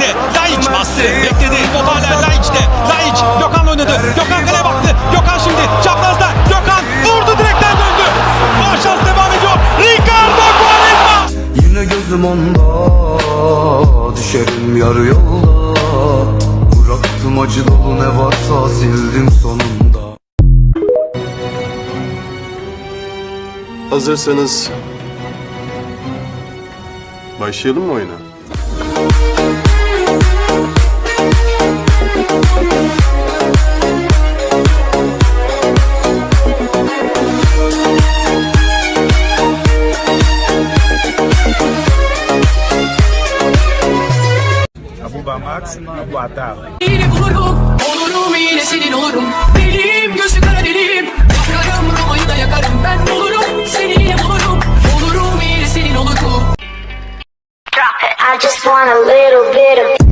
verdi. Laiç bastı. Bekledi. Top hala Laiç'te. Laiç Gökhan oynadı. Gökhan kaleye baktı. Gökhan şimdi çaprazda. Gökhan vurdu direkten döndü. Gol şans devam ediyor. Ricardo Quaresma. Yine gözüm onda Düşerim yarı yolda Bıraktım acı dolu ne varsa sildim sonunda Hazırsanız başlayalım mı oyuna? Atar. Yine bulurum, olurum yine senin olurum. Deliyim, gözü kara deliyim. Yakarım, Roma'yı da yakarım. Ben bulurum, seni yine bulurum. Olurum yine senin olurum. I just want a little bit of